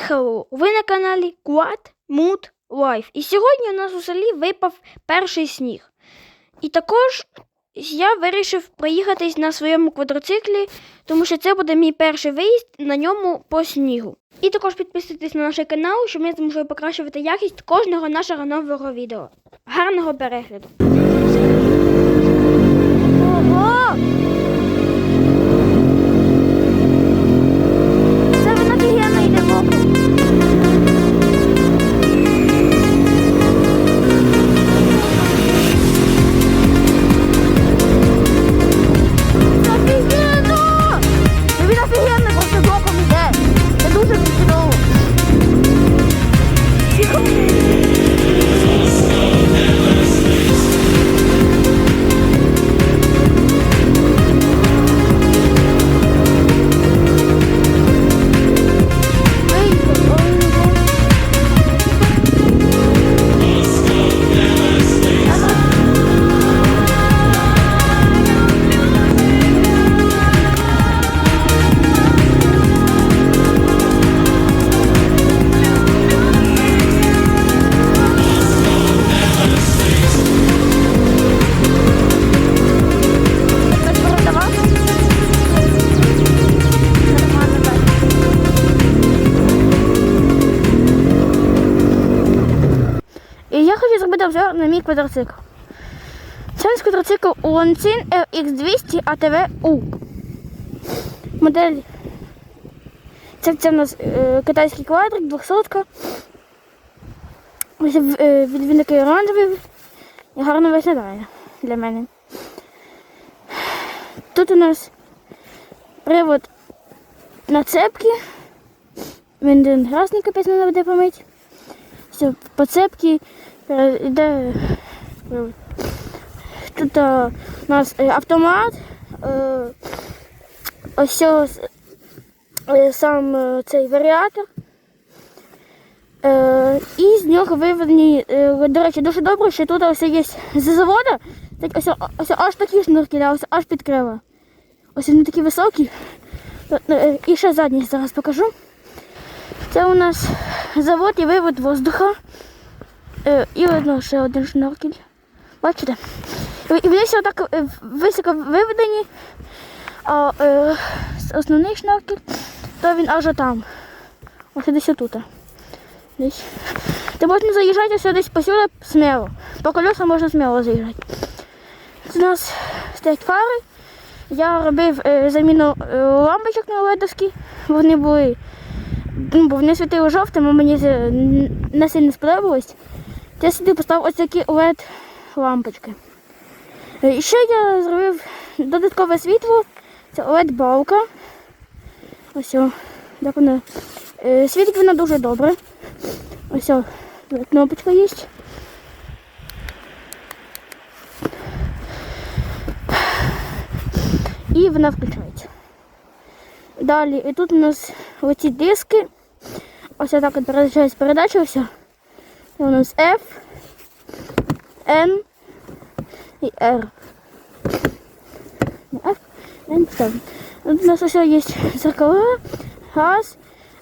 Михайло, ви на каналі Quad Mood Life. І сьогодні у нас у селі випав перший сніг. І також я вирішив проїхатись на своєму квадроциклі, тому що це буде мій перший виїзд на ньому по снігу. І також підписуйтесь на наш канал, щоб ми зможемо покращувати якість кожного нашого нового відео. Гарного перегляду! Ого! На мій квадроцикл. Це квадроцикл Longchin RX200 ATV U. Модель. Це, це у нас е, китайський квадрик, 200. Ось е, він, такий оранжевий і гарно виглядає для мене. Тут у нас привод на цепки. Він один грасний капець не буде помити. Все, по цепки е, Тут е, у нас е, автомат. Е, ось е, сам е, цей варіатор. Е, і з нього виведені, е, до речі, дуже добре, що тут ось є з заводу, так ось, ось аж такі шнурки, ось аж під крила. Ось вони такі високі. Е, І ще задні зараз покажу. Це у нас завод і вивод воздуха. Е, І одно ще один шнуркель. Бачите? І вони всі отак е, високо виведені, а е, основний шнуркель, то він аж там. Ось десь отут. Десь. Ти можна заїжджати ось десь посюди сміло. По колесам можна сміло заїжджати. У нас стоять фари. Я робив е, заміну е, лампочок на ледовські. Вони були, ну, бо вони світили жовтим, а мені не сильно сподобалось. Я сюди поставив ось такі LED лампочки. Е, І ще я зробив додаткове світло. Це LED балка. Ось так вона. Е, Світить вона дуже добре. Ось кнопочка є. І вона включається. Далі, і тут у нас оці диски. Ось так от переключається передача у нас F, N і R. F, N. Тут у нас ось є зеркала, газ,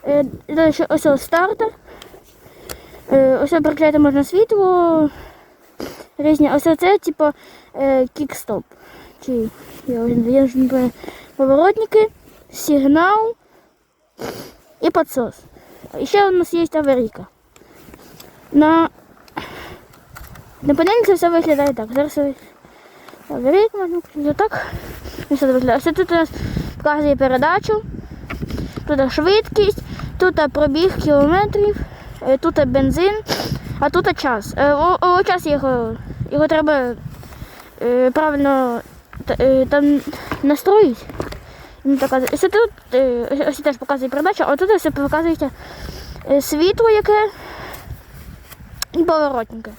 е, далі ще ось ось стартер. Е, Ось переключати можна світло, різні. Ось це, типу, е, кікстоп. Чи я вже не- пам'ятаю. поворотники, сигнал і підсос. І ще у нас є аварійка. На, на панелі все виглядає так. Зараз можна так. І все виглядає. Все тут у нас показує передачу, тут швидкість, тут пробіг кілометрів, е, тут бензин, а тут час. Е, О, о, час його, його треба е, правильно там настроїть. Він показує. Ось тут ось- теж показує передача, а тут все показується світло яке і поворотники.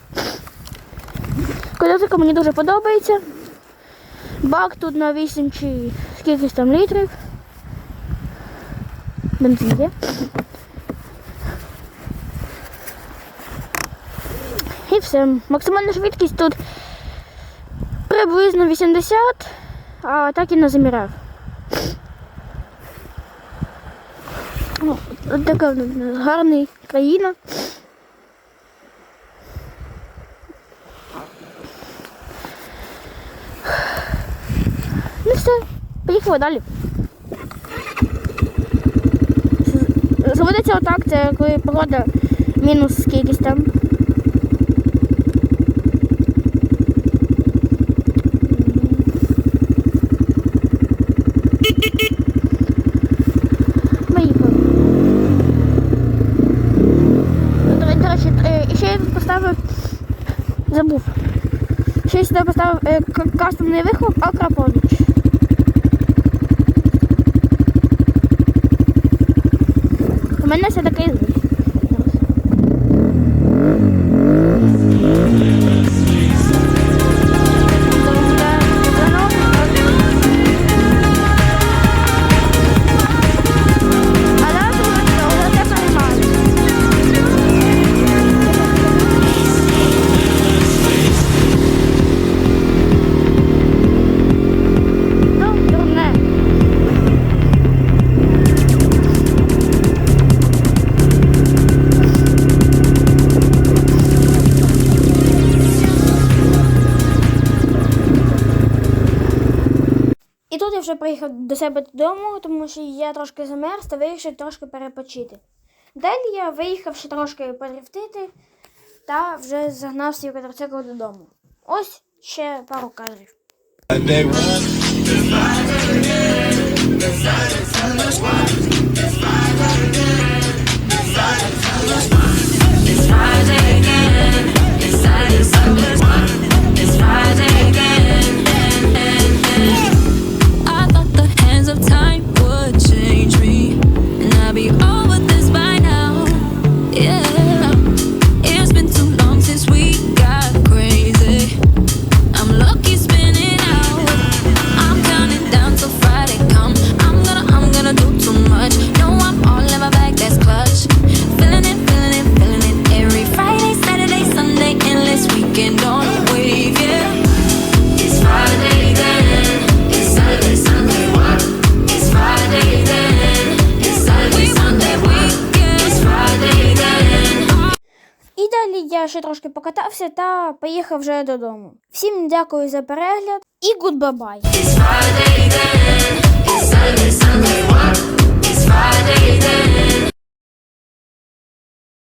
Колесико мені дуже подобається. Бак тут на 8 чи скількись там літрів. Бензин є. І все. Максимальна швидкість тут приблизно 80, а так і не заміряв. Ну, така гарна країна. Все, поїхали далі. Заводиться отак, це коли погода мінус скількись там. Поїхали. До, до речі, е, ще я поставив. Забув. Ще сюди поставив е, кастомний вихлоп Акраподич. У мене все таке тут я вже приїхав до себе додому, тому що я трошки замерз та вирішив трошки перепочити. Далі я виїхав ще трошки подрифтити та вже загнав свій квадроцикл додому. Ось ще пару кадрів. Day one. I далі я ще трошки покатався та поїхав вже додому. Всім дякую за перегляд і гудбабай! It's Friday then.